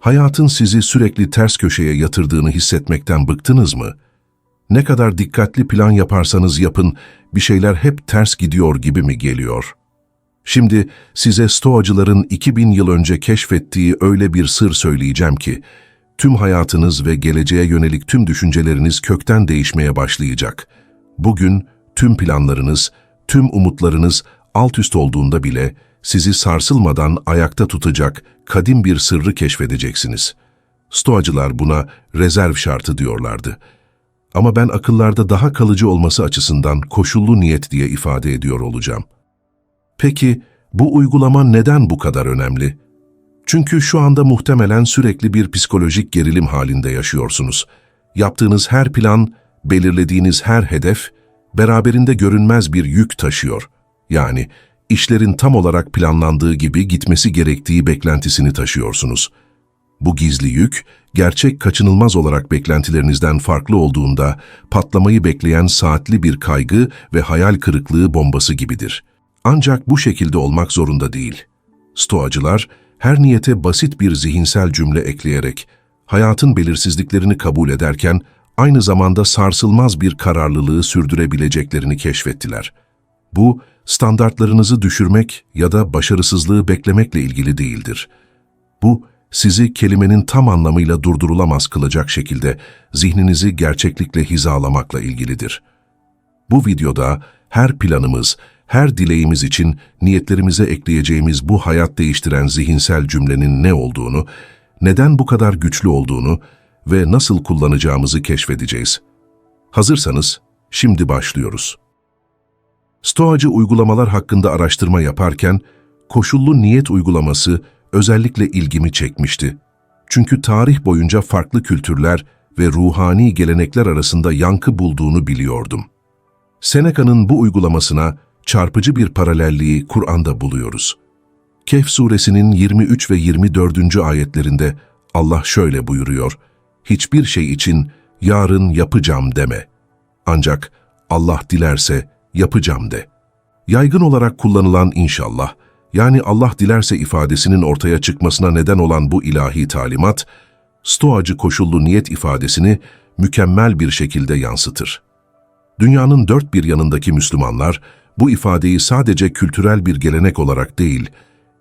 Hayatın sizi sürekli ters köşeye yatırdığını hissetmekten bıktınız mı? Ne kadar dikkatli plan yaparsanız yapın, bir şeyler hep ters gidiyor gibi mi geliyor? Şimdi size Stoacıların 2000 yıl önce keşfettiği öyle bir sır söyleyeceğim ki, tüm hayatınız ve geleceğe yönelik tüm düşünceleriniz kökten değişmeye başlayacak. Bugün tüm planlarınız, tüm umutlarınız alt üst olduğunda bile sizi sarsılmadan ayakta tutacak kadim bir sırrı keşfedeceksiniz. Stoacılar buna rezerv şartı diyorlardı. Ama ben akıllarda daha kalıcı olması açısından koşullu niyet diye ifade ediyor olacağım. Peki bu uygulama neden bu kadar önemli? Çünkü şu anda muhtemelen sürekli bir psikolojik gerilim halinde yaşıyorsunuz. Yaptığınız her plan, belirlediğiniz her hedef, beraberinde görünmez bir yük taşıyor. Yani işlerin tam olarak planlandığı gibi gitmesi gerektiği beklentisini taşıyorsunuz. Bu gizli yük, gerçek kaçınılmaz olarak beklentilerinizden farklı olduğunda patlamayı bekleyen saatli bir kaygı ve hayal kırıklığı bombası gibidir. Ancak bu şekilde olmak zorunda değil. Stoacılar, her niyete basit bir zihinsel cümle ekleyerek, hayatın belirsizliklerini kabul ederken, aynı zamanda sarsılmaz bir kararlılığı sürdürebileceklerini keşfettiler. Bu, standartlarınızı düşürmek ya da başarısızlığı beklemekle ilgili değildir. Bu, sizi kelimenin tam anlamıyla durdurulamaz kılacak şekilde zihninizi gerçeklikle hizalamakla ilgilidir. Bu videoda her planımız, her dileğimiz için niyetlerimize ekleyeceğimiz bu hayat değiştiren zihinsel cümlenin ne olduğunu, neden bu kadar güçlü olduğunu ve nasıl kullanacağımızı keşfedeceğiz. Hazırsanız şimdi başlıyoruz. Stoacı uygulamalar hakkında araştırma yaparken, koşullu niyet uygulaması özellikle ilgimi çekmişti. Çünkü tarih boyunca farklı kültürler ve ruhani gelenekler arasında yankı bulduğunu biliyordum. Seneca'nın bu uygulamasına çarpıcı bir paralelliği Kur'an'da buluyoruz. Kehf suresinin 23 ve 24. ayetlerinde Allah şöyle buyuruyor, Hiçbir şey için yarın yapacağım deme. Ancak Allah dilerse yapacağım de. Yaygın olarak kullanılan inşallah, yani Allah dilerse ifadesinin ortaya çıkmasına neden olan bu ilahi talimat, stoacı koşullu niyet ifadesini mükemmel bir şekilde yansıtır. Dünyanın dört bir yanındaki Müslümanlar, bu ifadeyi sadece kültürel bir gelenek olarak değil,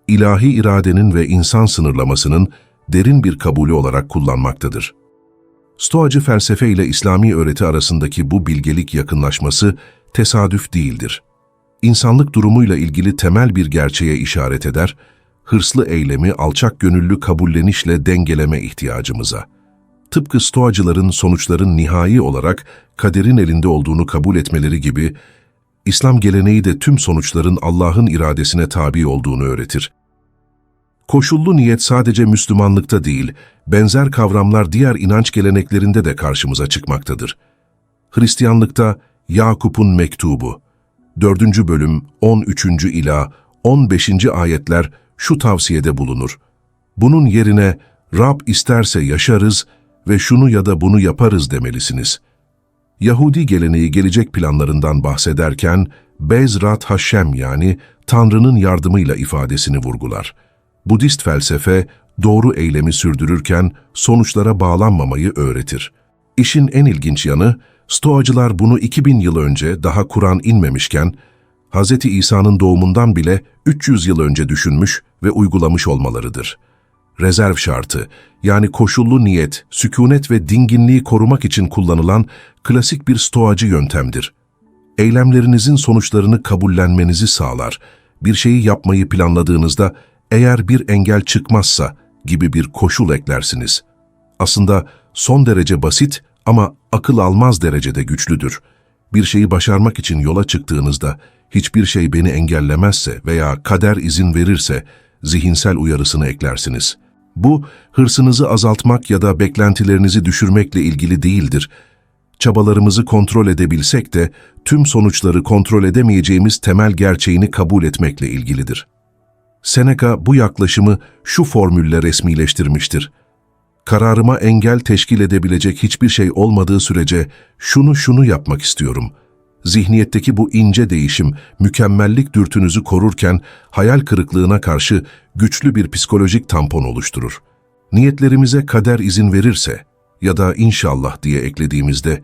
ilahi iradenin ve insan sınırlamasının derin bir kabulü olarak kullanmaktadır. Stoacı felsefe ile İslami öğreti arasındaki bu bilgelik yakınlaşması tesadüf değildir. İnsanlık durumuyla ilgili temel bir gerçeğe işaret eder, hırslı eylemi alçak gönüllü kabullenişle dengeleme ihtiyacımıza. Tıpkı stoacıların sonuçların nihai olarak kaderin elinde olduğunu kabul etmeleri gibi, İslam geleneği de tüm sonuçların Allah'ın iradesine tabi olduğunu öğretir. Koşullu niyet sadece Müslümanlıkta değil, benzer kavramlar diğer inanç geleneklerinde de karşımıza çıkmaktadır. Hristiyanlıkta Yakup'un mektubu, 4. bölüm 13. ila 15. ayetler şu tavsiyede bulunur. Bunun yerine Rab isterse yaşarız ve şunu ya da bunu yaparız demelisiniz. Yahudi geleneği gelecek planlarından bahsederken Bezrat Haşem yani Tanrı'nın yardımıyla ifadesini vurgular. Budist felsefe doğru eylemi sürdürürken sonuçlara bağlanmamayı öğretir. İşin en ilginç yanı, Stoacılar bunu 2000 yıl önce daha Kur'an inmemişken, Hz. İsa'nın doğumundan bile 300 yıl önce düşünmüş ve uygulamış olmalarıdır. Rezerv şartı, yani koşullu niyet, sükunet ve dinginliği korumak için kullanılan klasik bir stoacı yöntemdir. Eylemlerinizin sonuçlarını kabullenmenizi sağlar. Bir şeyi yapmayı planladığınızda eğer bir engel çıkmazsa gibi bir koşul eklersiniz. Aslında son derece basit ama akıl almaz derecede güçlüdür. Bir şeyi başarmak için yola çıktığınızda hiçbir şey beni engellemezse veya kader izin verirse zihinsel uyarısını eklersiniz. Bu, hırsınızı azaltmak ya da beklentilerinizi düşürmekle ilgili değildir. Çabalarımızı kontrol edebilsek de tüm sonuçları kontrol edemeyeceğimiz temel gerçeğini kabul etmekle ilgilidir. Seneca bu yaklaşımı şu formülle resmileştirmiştir kararıma engel teşkil edebilecek hiçbir şey olmadığı sürece şunu şunu yapmak istiyorum. Zihniyetteki bu ince değişim, mükemmellik dürtünüzü korurken hayal kırıklığına karşı güçlü bir psikolojik tampon oluşturur. Niyetlerimize kader izin verirse ya da inşallah diye eklediğimizde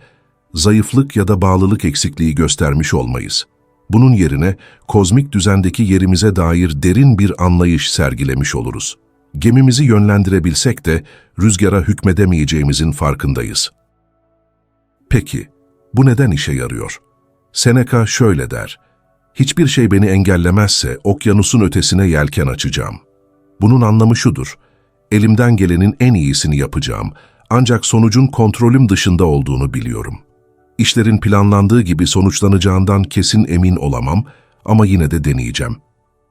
zayıflık ya da bağlılık eksikliği göstermiş olmayız. Bunun yerine kozmik düzendeki yerimize dair derin bir anlayış sergilemiş oluruz. Gemimizi yönlendirebilsek de rüzgara hükmedemeyeceğimizin farkındayız. Peki, bu neden işe yarıyor? Seneca şöyle der, Hiçbir şey beni engellemezse okyanusun ötesine yelken açacağım. Bunun anlamı şudur, elimden gelenin en iyisini yapacağım ancak sonucun kontrolüm dışında olduğunu biliyorum. İşlerin planlandığı gibi sonuçlanacağından kesin emin olamam ama yine de deneyeceğim.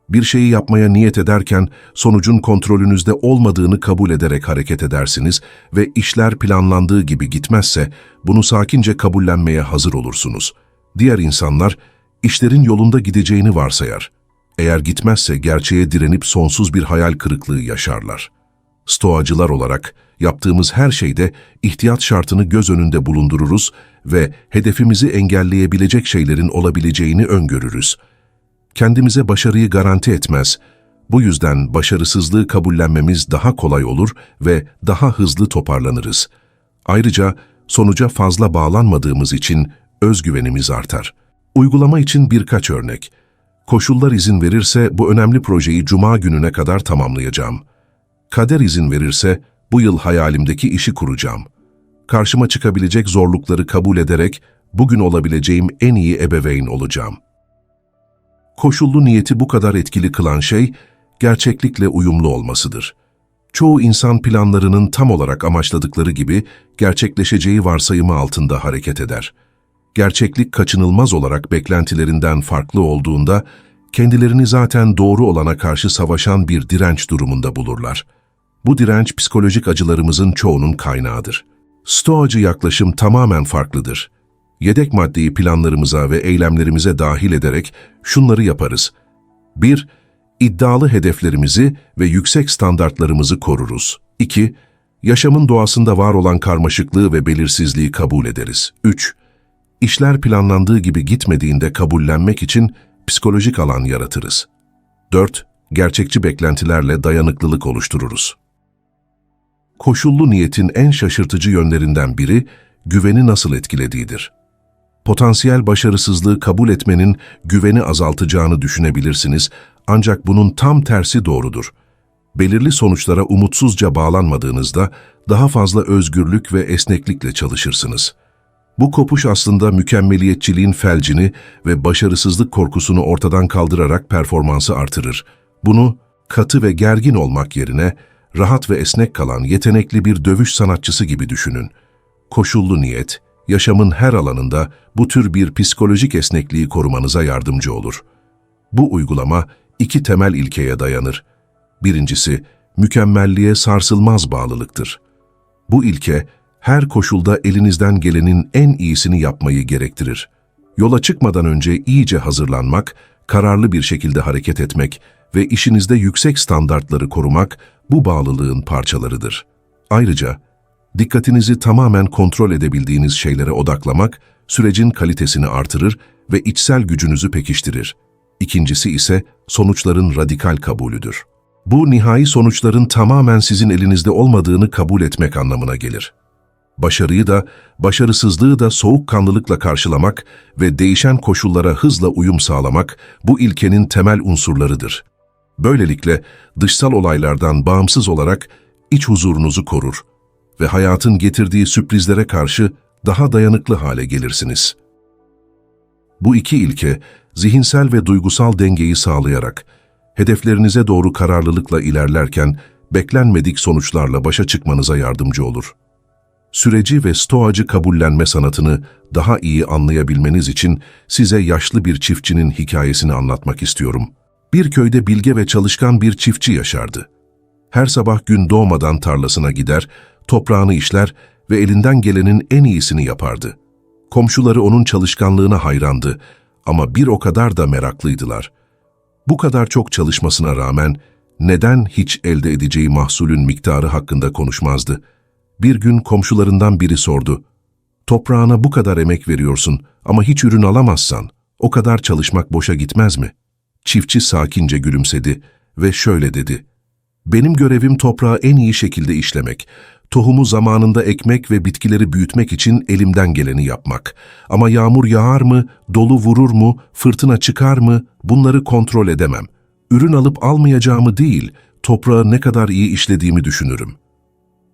Bir şeyi yapmaya niyet ederken sonucun kontrolünüzde olmadığını kabul ederek hareket edersiniz ve işler planlandığı gibi gitmezse bunu sakince kabullenmeye hazır olursunuz. Diğer insanlar işlerin yolunda gideceğini varsayar. Eğer gitmezse gerçeğe direnip sonsuz bir hayal kırıklığı yaşarlar. Stoacılar olarak yaptığımız her şeyde ihtiyat şartını göz önünde bulundururuz ve hedefimizi engelleyebilecek şeylerin olabileceğini öngörürüz. Kendimize başarıyı garanti etmez. Bu yüzden başarısızlığı kabullenmemiz daha kolay olur ve daha hızlı toparlanırız. Ayrıca sonuca fazla bağlanmadığımız için özgüvenimiz artar. Uygulama için birkaç örnek. Koşullar izin verirse bu önemli projeyi cuma gününe kadar tamamlayacağım. Kader izin verirse bu yıl hayalimdeki işi kuracağım. Karşıma çıkabilecek zorlukları kabul ederek bugün olabileceğim en iyi ebeveyn olacağım. Koşullu niyeti bu kadar etkili kılan şey, gerçeklikle uyumlu olmasıdır. Çoğu insan planlarının tam olarak amaçladıkları gibi gerçekleşeceği varsayımı altında hareket eder. Gerçeklik kaçınılmaz olarak beklentilerinden farklı olduğunda, kendilerini zaten doğru olana karşı savaşan bir direnç durumunda bulurlar. Bu direnç psikolojik acılarımızın çoğunun kaynağıdır. Stoacı yaklaşım tamamen farklıdır. Yedek maddeyi planlarımıza ve eylemlerimize dahil ederek şunları yaparız. 1. İddialı hedeflerimizi ve yüksek standartlarımızı koruruz. 2. Yaşamın doğasında var olan karmaşıklığı ve belirsizliği kabul ederiz. 3. İşler planlandığı gibi gitmediğinde kabullenmek için psikolojik alan yaratırız. 4. Gerçekçi beklentilerle dayanıklılık oluştururuz. Koşullu niyetin en şaşırtıcı yönlerinden biri, güveni nasıl etkilediğidir. Potansiyel başarısızlığı kabul etmenin güveni azaltacağını düşünebilirsiniz, ancak bunun tam tersi doğrudur. Belirli sonuçlara umutsuzca bağlanmadığınızda daha fazla özgürlük ve esneklikle çalışırsınız. Bu kopuş aslında mükemmeliyetçiliğin felcini ve başarısızlık korkusunu ortadan kaldırarak performansı artırır. Bunu katı ve gergin olmak yerine rahat ve esnek kalan yetenekli bir dövüş sanatçısı gibi düşünün. Koşullu niyet, yaşamın her alanında bu tür bir psikolojik esnekliği korumanıza yardımcı olur. Bu uygulama iki temel ilkeye dayanır. Birincisi, mükemmelliğe sarsılmaz bağlılıktır. Bu ilke, her koşulda elinizden gelenin en iyisini yapmayı gerektirir. Yola çıkmadan önce iyice hazırlanmak, kararlı bir şekilde hareket etmek ve işinizde yüksek standartları korumak bu bağlılığın parçalarıdır. Ayrıca, dikkatinizi tamamen kontrol edebildiğiniz şeylere odaklamak, sürecin kalitesini artırır ve içsel gücünüzü pekiştirir. İkincisi ise sonuçların radikal kabulüdür. Bu nihai sonuçların tamamen sizin elinizde olmadığını kabul etmek anlamına gelir. Başarıyı da, başarısızlığı da soğukkanlılıkla karşılamak ve değişen koşullara hızla uyum sağlamak bu ilkenin temel unsurlarıdır. Böylelikle dışsal olaylardan bağımsız olarak iç huzurunuzu korur ve hayatın getirdiği sürprizlere karşı daha dayanıklı hale gelirsiniz. Bu iki ilke, zihinsel ve duygusal dengeyi sağlayarak, hedeflerinize doğru kararlılıkla ilerlerken beklenmedik sonuçlarla başa çıkmanıza yardımcı olur. Süreci ve stoacı kabullenme sanatını daha iyi anlayabilmeniz için size yaşlı bir çiftçinin hikayesini anlatmak istiyorum. Bir köyde bilge ve çalışkan bir çiftçi yaşardı. Her sabah gün doğmadan tarlasına gider, toprağını işler ve elinden gelenin en iyisini yapardı. Komşuları onun çalışkanlığına hayrandı ama bir o kadar da meraklıydılar. Bu kadar çok çalışmasına rağmen neden hiç elde edeceği mahsulün miktarı hakkında konuşmazdı? Bir gün komşularından biri sordu. Toprağına bu kadar emek veriyorsun ama hiç ürün alamazsan o kadar çalışmak boşa gitmez mi? Çiftçi sakince gülümsedi ve şöyle dedi. Benim görevim toprağı en iyi şekilde işlemek, tohumu zamanında ekmek ve bitkileri büyütmek için elimden geleni yapmak. Ama yağmur yağar mı, dolu vurur mu, fırtına çıkar mı bunları kontrol edemem. Ürün alıp almayacağımı değil, toprağı ne kadar iyi işlediğimi düşünürüm.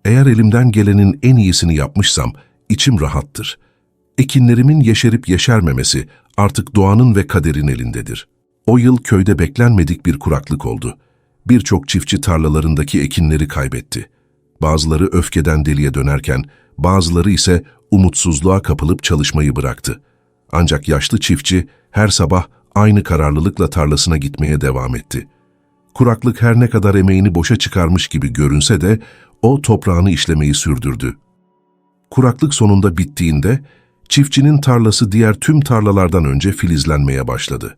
Eğer elimden gelenin en iyisini yapmışsam içim rahattır. Ekinlerimin yeşerip yeşermemesi artık doğanın ve kaderin elindedir. O yıl köyde beklenmedik bir kuraklık oldu. Birçok çiftçi tarlalarındaki ekinleri kaybetti. Bazıları öfkeden deliye dönerken, bazıları ise umutsuzluğa kapılıp çalışmayı bıraktı. Ancak yaşlı çiftçi her sabah aynı kararlılıkla tarlasına gitmeye devam etti. Kuraklık her ne kadar emeğini boşa çıkarmış gibi görünse de o toprağını işlemeyi sürdürdü. Kuraklık sonunda bittiğinde çiftçinin tarlası diğer tüm tarlalardan önce filizlenmeye başladı.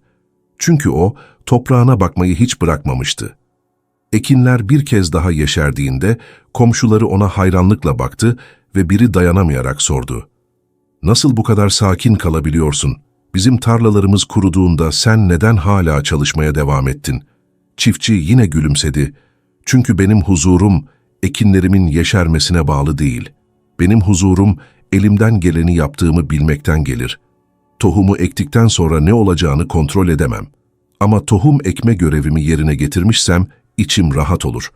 Çünkü o toprağına bakmayı hiç bırakmamıştı. Ekinler bir kez daha yeşerdiğinde komşuları ona hayranlıkla baktı ve biri dayanamayarak sordu. Nasıl bu kadar sakin kalabiliyorsun? Bizim tarlalarımız kuruduğunda sen neden hala çalışmaya devam ettin? Çiftçi yine gülümsedi. Çünkü benim huzurum ekinlerimin yeşermesine bağlı değil. Benim huzurum elimden geleni yaptığımı bilmekten gelir. Tohumu ektikten sonra ne olacağını kontrol edemem. Ama tohum ekme görevimi yerine getirmişsem içim rahat olur.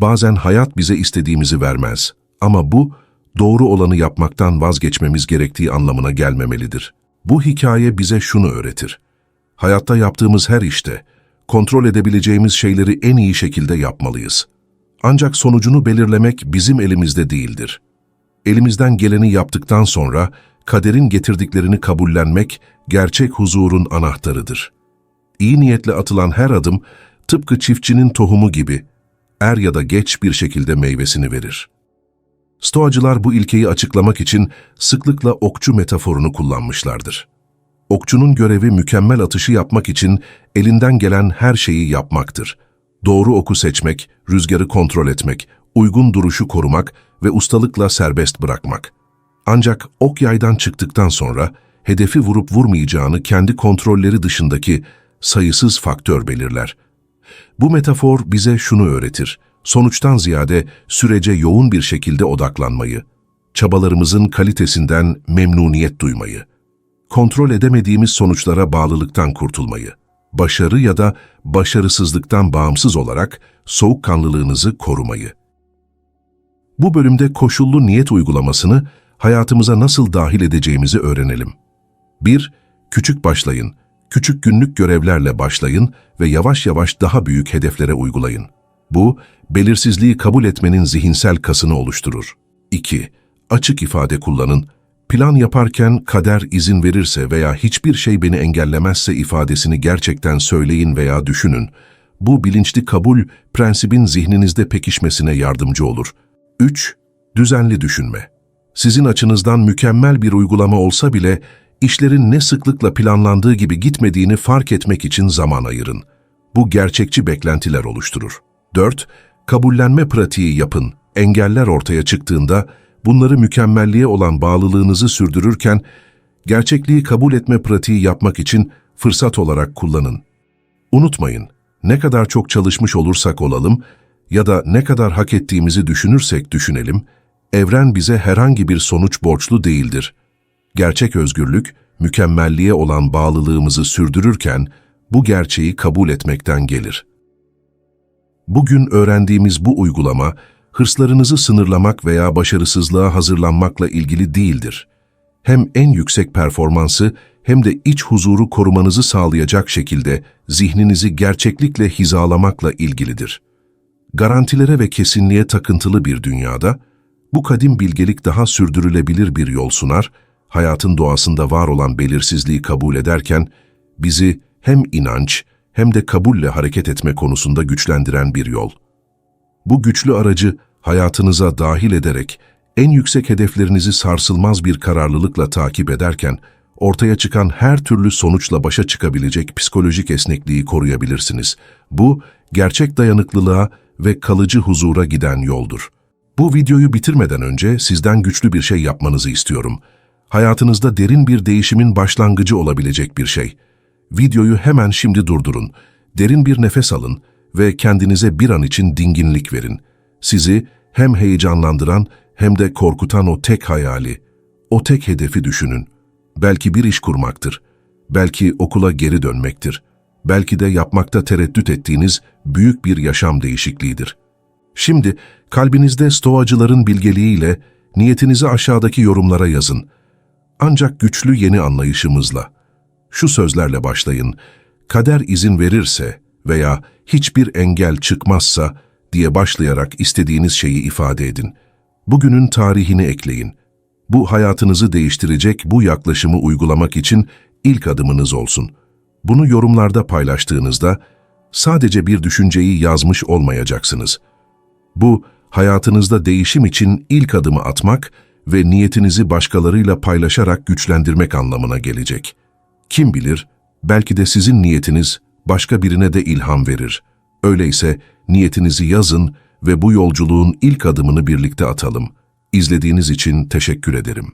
Bazen hayat bize istediğimizi vermez. Ama bu doğru olanı yapmaktan vazgeçmemiz gerektiği anlamına gelmemelidir. Bu hikaye bize şunu öğretir. Hayatta yaptığımız her işte, kontrol edebileceğimiz şeyleri en iyi şekilde yapmalıyız. Ancak sonucunu belirlemek bizim elimizde değildir. Elimizden geleni yaptıktan sonra kaderin getirdiklerini kabullenmek gerçek huzurun anahtarıdır. İyi niyetle atılan her adım tıpkı çiftçinin tohumu gibi er ya da geç bir şekilde meyvesini verir. Stoacılar bu ilkeyi açıklamak için sıklıkla okçu metaforunu kullanmışlardır. Okçunun görevi mükemmel atışı yapmak için elinden gelen her şeyi yapmaktır. Doğru oku seçmek, rüzgarı kontrol etmek, uygun duruşu korumak ve ustalıkla serbest bırakmak. Ancak ok yaydan çıktıktan sonra hedefi vurup vurmayacağını kendi kontrolleri dışındaki sayısız faktör belirler. Bu metafor bize şunu öğretir. Sonuçtan ziyade sürece yoğun bir şekilde odaklanmayı, çabalarımızın kalitesinden memnuniyet duymayı, kontrol edemediğimiz sonuçlara bağlılıktan kurtulmayı, başarı ya da başarısızlıktan bağımsız olarak soğukkanlılığınızı korumayı. Bu bölümde koşullu niyet uygulamasını hayatımıza nasıl dahil edeceğimizi öğrenelim. 1. Küçük başlayın. Küçük günlük görevlerle başlayın ve yavaş yavaş daha büyük hedeflere uygulayın. Bu, belirsizliği kabul etmenin zihinsel kasını oluşturur. 2. Açık ifade kullanın. Plan yaparken kader izin verirse veya hiçbir şey beni engellemezse ifadesini gerçekten söyleyin veya düşünün. Bu bilinçli kabul, prensibin zihninizde pekişmesine yardımcı olur. 3. Düzenli düşünme. Sizin açınızdan mükemmel bir uygulama olsa bile, işlerin ne sıklıkla planlandığı gibi gitmediğini fark etmek için zaman ayırın. Bu gerçekçi beklentiler oluşturur. 4. Kabullenme pratiği yapın. Engeller ortaya çıktığında, bunları mükemmelliğe olan bağlılığınızı sürdürürken, gerçekliği kabul etme pratiği yapmak için fırsat olarak kullanın. Unutmayın, ne kadar çok çalışmış olursak olalım ya da ne kadar hak ettiğimizi düşünürsek düşünelim, evren bize herhangi bir sonuç borçlu değildir. Gerçek özgürlük, mükemmelliğe olan bağlılığımızı sürdürürken bu gerçeği kabul etmekten gelir. Bugün öğrendiğimiz bu uygulama, hırslarınızı sınırlamak veya başarısızlığa hazırlanmakla ilgili değildir. Hem en yüksek performansı hem de iç huzuru korumanızı sağlayacak şekilde zihninizi gerçeklikle hizalamakla ilgilidir. Garantilere ve kesinliğe takıntılı bir dünyada, bu kadim bilgelik daha sürdürülebilir bir yol sunar, hayatın doğasında var olan belirsizliği kabul ederken, bizi hem inanç hem de kabulle hareket etme konusunda güçlendiren bir yol. Bu güçlü aracı hayatınıza dahil ederek, en yüksek hedeflerinizi sarsılmaz bir kararlılıkla takip ederken, ortaya çıkan her türlü sonuçla başa çıkabilecek psikolojik esnekliği koruyabilirsiniz. Bu, gerçek dayanıklılığa ve kalıcı huzura giden yoldur. Bu videoyu bitirmeden önce sizden güçlü bir şey yapmanızı istiyorum. Hayatınızda derin bir değişimin başlangıcı olabilecek bir şey. Videoyu hemen şimdi durdurun. Derin bir nefes alın ve kendinize bir an için dinginlik verin. Sizi hem heyecanlandıran hem de korkutan o tek hayali, o tek hedefi düşünün. Belki bir iş kurmaktır. Belki okula geri dönmektir. Belki de yapmakta tereddüt ettiğiniz büyük bir yaşam değişikliğidir. Şimdi kalbinizde stoacıların bilgeliğiyle niyetinizi aşağıdaki yorumlara yazın. Ancak güçlü yeni anlayışımızla. Şu sözlerle başlayın. Kader izin verirse veya hiçbir engel çıkmazsa diye başlayarak istediğiniz şeyi ifade edin. Bugünün tarihini ekleyin. Bu hayatınızı değiştirecek bu yaklaşımı uygulamak için ilk adımınız olsun. Bunu yorumlarda paylaştığınızda sadece bir düşünceyi yazmış olmayacaksınız. Bu, hayatınızda değişim için ilk adımı atmak ve niyetinizi başkalarıyla paylaşarak güçlendirmek anlamına gelecek. Kim bilir, belki de sizin niyetiniz başka birine de ilham verir. Öyleyse niyetinizi yazın ve bu yolculuğun ilk adımını birlikte atalım. İzlediğiniz için teşekkür ederim.